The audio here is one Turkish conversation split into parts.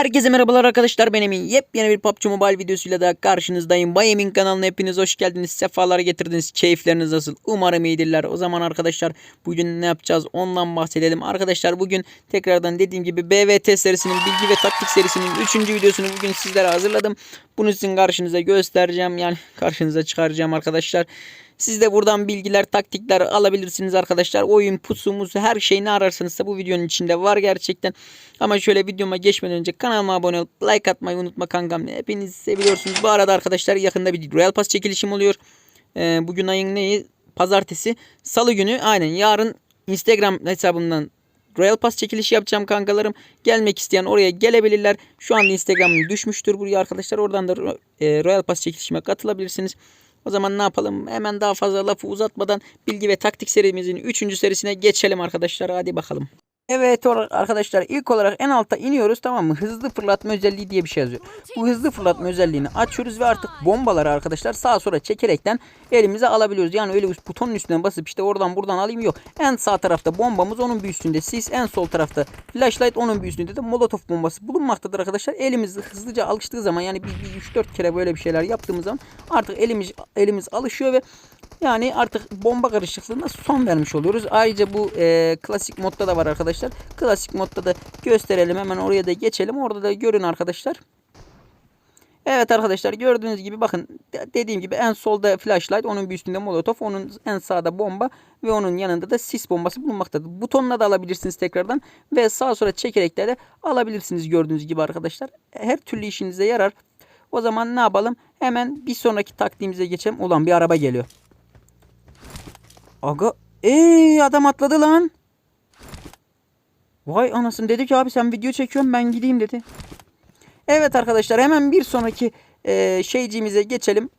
Herkese merhabalar arkadaşlar ben Emin. Yepyeni bir PUBG Mobile videosuyla daha karşınızdayım. Bay Emin kanalına hepiniz hoş geldiniz. Sefalar getirdiniz. Keyifleriniz nasıl? Umarım iyidirler. O zaman arkadaşlar bugün ne yapacağız? Ondan bahsedelim. Arkadaşlar bugün tekrardan dediğim gibi BVT serisinin bilgi ve taktik serisinin 3. videosunu bugün sizlere hazırladım. Bunu sizin karşınıza göstereceğim. Yani karşınıza çıkaracağım arkadaşlar. Siz de buradan bilgiler, taktikler alabilirsiniz arkadaşlar. Oyun, pusu, musu her şey ne ararsanız da bu videonun içinde var gerçekten. Ama şöyle videoma geçmeden önce kanalıma abone olup like atmayı unutma kankam. Hepinizi seviyorsunuz. Bu arada arkadaşlar yakında bir Royal Pass çekilişim oluyor. Ee, bugün ayın neyi? Pazartesi. Salı günü aynen yarın Instagram hesabımdan Royal Pass çekilişi yapacağım kankalarım. Gelmek isteyen oraya gelebilirler. Şu anda Instagram'ım düşmüştür buraya arkadaşlar. Oradan da e, Royal Pass çekilişime katılabilirsiniz. O zaman ne yapalım? Hemen daha fazla lafı uzatmadan bilgi ve taktik serimizin 3. serisine geçelim arkadaşlar. Hadi bakalım. Evet arkadaşlar ilk olarak en alta iniyoruz tamam mı? Hızlı fırlatma özelliği diye bir şey yazıyor. Bu hızlı fırlatma özelliğini açıyoruz ve artık bombaları arkadaşlar sağa sola çekerekten elimize alabiliyoruz. Yani öyle butonun üstüne basıp işte oradan buradan alayım yok. En sağ tarafta bombamız onun bir üstünde sis en sol tarafta flashlight onun bir üstünde de molotof bombası bulunmaktadır arkadaşlar. Elimiz hızlıca alıştığı zaman yani biz bir 3-4 kere böyle bir şeyler yaptığımız zaman artık elimiz elimiz alışıyor ve yani artık bomba karışıklığına son vermiş oluyoruz. Ayrıca bu e, klasik modda da var arkadaşlar. Klasik modda da gösterelim. Hemen oraya da geçelim. Orada da görün arkadaşlar. Evet arkadaşlar gördüğünüz gibi bakın dediğim gibi en solda flashlight onun bir üstünde molotof onun en sağda bomba ve onun yanında da sis bombası bulunmaktadır. Butonla da alabilirsiniz tekrardan ve sağa sola çekerek de alabilirsiniz gördüğünüz gibi arkadaşlar. Her türlü işinize yarar. O zaman ne yapalım? Hemen bir sonraki taktiğimize geçelim. Ulan bir araba geliyor. Aga eee adam atladı lan. Vay anasını dedi ki abi sen video çekiyorsun ben gideyim dedi. Evet arkadaşlar hemen bir sonraki e, şeyciğimize geçelim.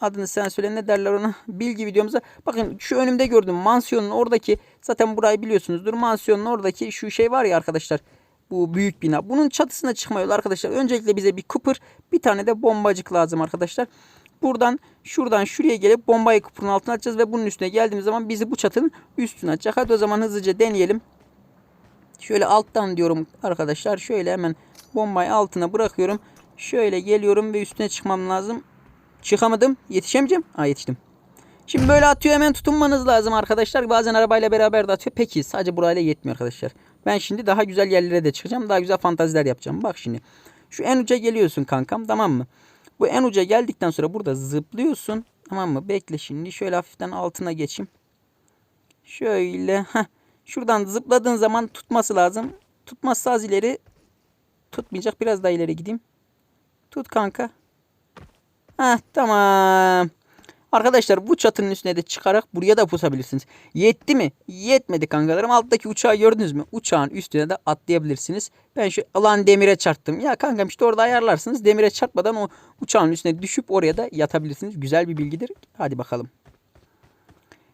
Adını sen söyle ne derler ona bilgi videomuza. Bakın şu önümde gördüğüm mansiyonun oradaki zaten burayı biliyorsunuzdur. Mansiyonun oradaki şu şey var ya arkadaşlar. Bu büyük bina. Bunun çatısına çıkma arkadaşlar. Öncelikle bize bir Cooper bir tane de bombacık lazım arkadaşlar. Buradan şuradan şuraya gelip bombayı kupurun altına atacağız ve bunun üstüne geldiğimiz zaman bizi bu çatının üstüne atacak. Hadi o zaman hızlıca deneyelim. Şöyle alttan diyorum arkadaşlar. Şöyle hemen bombayı altına bırakıyorum. Şöyle geliyorum ve üstüne çıkmam lazım. Çıkamadım. Yetişemeyeceğim. Aa yetiştim. Şimdi böyle atıyor hemen tutunmanız lazım arkadaşlar. Bazen arabayla beraber de atıyor. Peki sadece burayla yetmiyor arkadaşlar. Ben şimdi daha güzel yerlere de çıkacağım. Daha güzel fantaziler yapacağım. Bak şimdi. Şu en uca geliyorsun kankam tamam mı? Bu en uca geldikten sonra burada zıplıyorsun. Tamam mı? Bekle şimdi. Şöyle hafiften altına geçeyim. Şöyle. Heh. Şuradan zıpladığın zaman tutması lazım. Tutmazsa az ileri tutmayacak. Biraz daha ileri gideyim. Tut kanka. Heh tamam. Arkadaşlar bu çatının üstüne de çıkarak buraya da pusabilirsiniz. Yetti mi? Yetmedi kankalarım. Alttaki uçağı gördünüz mü? Uçağın üstüne de atlayabilirsiniz. Ben şu alan demire çarptım. Ya kankam işte orada ayarlarsınız. Demire çarpmadan o uçağın üstüne düşüp oraya da yatabilirsiniz. Güzel bir bilgidir. Hadi bakalım.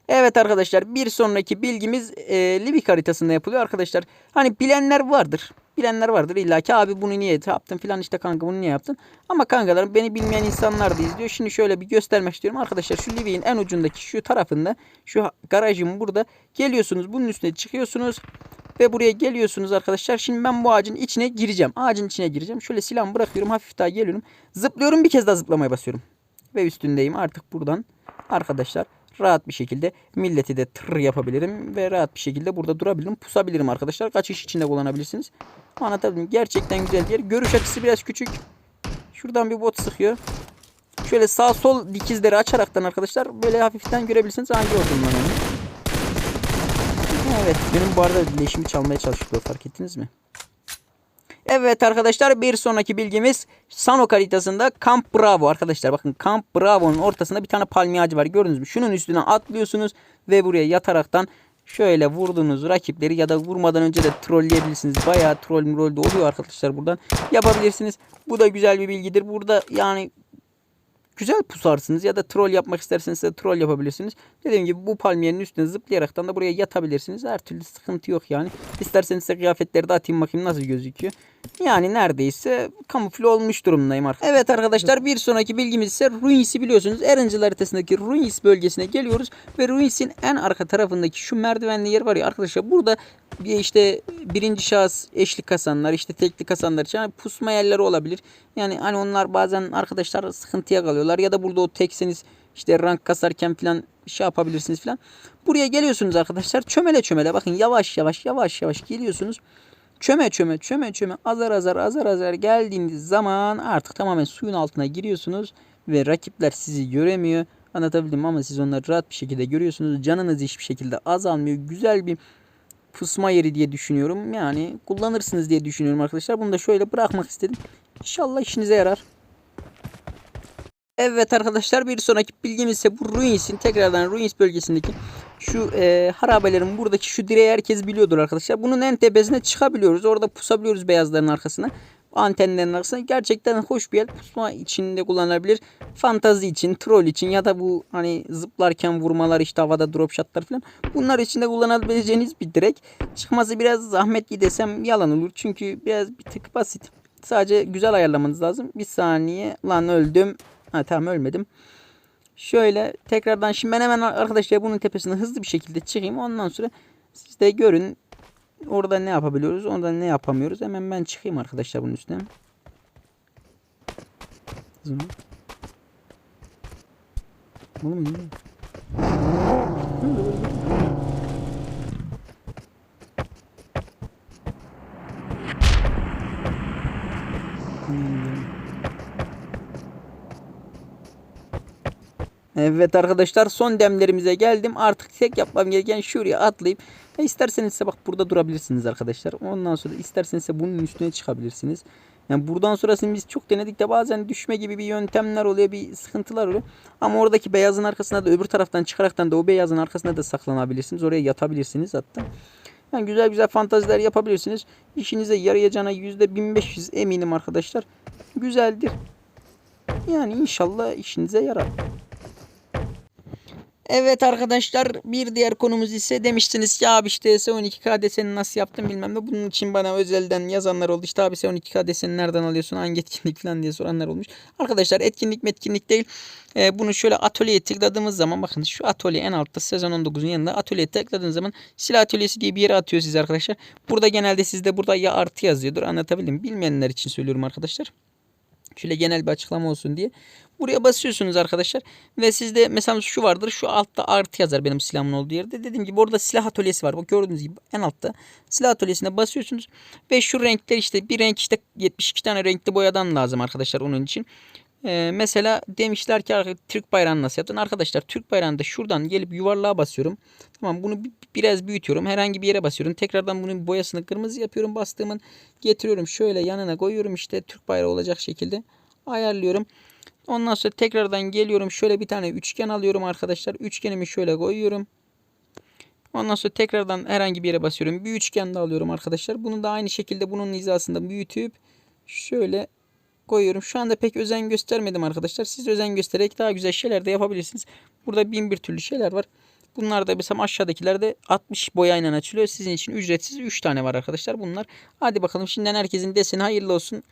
Evet arkadaşlar bir sonraki bilgimiz e, Livik haritasında yapılıyor arkadaşlar. Hani bilenler vardır. Bilenler vardır illa ki abi bunu niye yaptın filan işte kanka bunu niye yaptın. Ama kankalarım beni bilmeyen insanlar da izliyor. Şimdi şöyle bir göstermek istiyorum. Arkadaşlar şu Livik'in en ucundaki şu tarafında şu garajım burada. Geliyorsunuz bunun üstüne çıkıyorsunuz. Ve buraya geliyorsunuz arkadaşlar. Şimdi ben bu ağacın içine gireceğim. Ağacın içine gireceğim. Şöyle silahımı bırakıyorum. Hafif daha geliyorum. Zıplıyorum bir kez daha zıplamaya basıyorum. Ve üstündeyim artık buradan. Arkadaşlar rahat bir şekilde milleti de tır yapabilirim ve rahat bir şekilde burada durabilirim, pusabilirim arkadaşlar. Kaçış içinde kullanabilirsiniz. Anlatabildim. Gerçekten güzel yer. Görüş açısı biraz küçük. Şuradan bir bot sıkıyor. Şöyle sağ sol dikizleri açaraktan arkadaşlar böyle hafiften görebilirsiniz. Hangi ben onu. Evet benim bu arada leşimi çalmaya çalışıyor fark ettiniz mi? Evet arkadaşlar bir sonraki bilgimiz Sanok haritasında Camp Bravo arkadaşlar. Bakın Camp Bravo'nun ortasında bir tane palmiye ağacı var. Gördünüz mü? Şunun üstüne atlıyorsunuz ve buraya yataraktan şöyle vurduğunuz rakipleri ya da vurmadan önce de trolleyebilirsiniz. Bayağı troll mrol de oluyor arkadaşlar buradan. Yapabilirsiniz. Bu da güzel bir bilgidir. Burada yani güzel pusarsınız ya da troll yapmak isterseniz de troll yapabilirsiniz. Dediğim gibi bu palmiyenin üstüne zıplayaraktan da buraya yatabilirsiniz. Her türlü sıkıntı yok yani. İsterseniz size kıyafetleri de atayım bakayım nasıl gözüküyor. Yani neredeyse kamufle olmuş durumdayım arkadaşlar. Evet arkadaşlar bir sonraki bilgimiz ise Ruins'i biliyorsunuz. Erencil haritasındaki Ruins bölgesine geliyoruz. Ve Ruins'in en arka tarafındaki şu merdivenli yer var ya arkadaşlar. Burada işte birinci şahıs eşlik kasanlar işte tekli kasanlar için hani pusma yerleri olabilir. Yani hani onlar bazen arkadaşlar sıkıntıya kalıyorlar. Ya da burada o tekseniz işte rank kasarken falan şey yapabilirsiniz falan. Buraya geliyorsunuz arkadaşlar. Çömele çömele bakın yavaş yavaş yavaş yavaş geliyorsunuz. Çöme çöme çöme çöme azar azar azar azar geldiğiniz zaman artık tamamen suyun altına giriyorsunuz ve rakipler sizi göremiyor. Anlatabildim ama siz onları rahat bir şekilde görüyorsunuz. Canınız hiçbir şekilde azalmıyor. Güzel bir pusma yeri diye düşünüyorum. Yani kullanırsınız diye düşünüyorum arkadaşlar. Bunu da şöyle bırakmak istedim. İnşallah işinize yarar. Evet arkadaşlar bir sonraki bilgimiz ise bu Ruins'in tekrardan Ruins bölgesindeki şu e, harabelerin buradaki şu direği herkes biliyordur arkadaşlar. Bunun en tepesine çıkabiliyoruz. Orada pusabiliyoruz beyazların arkasına. Antenlerin arkasına. Gerçekten hoş bir yer. Pusma için de kullanılabilir. Fantazi için, troll için ya da bu hani zıplarken vurmalar işte havada drop shotlar falan. Bunlar için de kullanabileceğiniz bir direk. Çıkması biraz zahmetli desem yalan olur. Çünkü biraz bir tık basit. Sadece güzel ayarlamanız lazım. Bir saniye. Lan öldüm. Ha tamam ölmedim. Şöyle tekrardan şimdi ben hemen arkadaşlar bunun tepesine hızlı bir şekilde çıkayım. Ondan sonra siz de görün orada ne yapabiliyoruz, orada ne yapamıyoruz. Hemen ben çıkayım arkadaşlar bunun üstüne. Hızlı. Oğlum ne? Evet arkadaşlar son demlerimize geldim. Artık tek yapmam gereken şuraya atlayıp ya isterseniz bak burada durabilirsiniz arkadaşlar. Ondan sonra isterseniz bunun üstüne çıkabilirsiniz. Yani buradan sonrasını biz çok denedik de bazen düşme gibi bir yöntemler oluyor, bir sıkıntılar oluyor. Ama oradaki beyazın arkasına da öbür taraftan çıkaraktan da o beyazın arkasına da saklanabilirsiniz. Oraya yatabilirsiniz hatta. Yani güzel güzel fantaziler yapabilirsiniz. İşinize yarayacağına %1500 eminim arkadaşlar. Güzeldir. Yani inşallah işinize yarar. Evet arkadaşlar bir diğer konumuz ise demiştiniz ya abi işte S12K deseni nasıl yaptım bilmem ne. Bunun için bana özelden yazanlar oldu. İşte abi S12K deseni nereden alıyorsun hangi etkinlik falan diye soranlar olmuş. Arkadaşlar etkinlik metkinlik değil. Ee, bunu şöyle atölyeye tıkladığımız zaman bakın şu atölye en altta sezon 19'un yanında atölyeye tıkladığınız zaman silah atölyesi diye bir yere atıyor size arkadaşlar. Burada genelde sizde burada ya artı yazıyordur anlatabildim. Bilmeyenler için söylüyorum arkadaşlar. Şöyle genel bir açıklama olsun diye. Buraya basıyorsunuz arkadaşlar. Ve sizde mesela şu vardır. Şu altta artı yazar benim silahımın olduğu yerde. Dediğim gibi orada silah atölyesi var. Bak gördüğünüz gibi en altta silah atölyesine basıyorsunuz. Ve şu renkler işte bir renk işte 72 tane renkli boyadan lazım arkadaşlar onun için. Ee, mesela demişler ki Türk bayrağını nasıl yaptın? Arkadaşlar Türk bayrağını da şuradan gelip yuvarlığa basıyorum. Tamam bunu biraz büyütüyorum. Herhangi bir yere basıyorum. Tekrardan bunun boyasını kırmızı yapıyorum. Bastığımın getiriyorum. Şöyle yanına koyuyorum. işte Türk bayrağı olacak şekilde ayarlıyorum. Ondan sonra tekrardan geliyorum. Şöyle bir tane üçgen alıyorum arkadaşlar. Üçgenimi şöyle koyuyorum. Ondan sonra tekrardan herhangi bir yere basıyorum. Bir üçgen de alıyorum arkadaşlar. Bunu da aynı şekilde bunun hizasında büyütüp şöyle koyuyorum. Şu anda pek özen göstermedim arkadaşlar. Siz özen göstererek daha güzel şeyler de yapabilirsiniz. Burada bin bir türlü şeyler var. Bunlar da mesela aşağıdakiler de 60 boyayla açılıyor. Sizin için ücretsiz 3 tane var arkadaşlar bunlar. Hadi bakalım şimdiden herkesin deseni hayırlı olsun.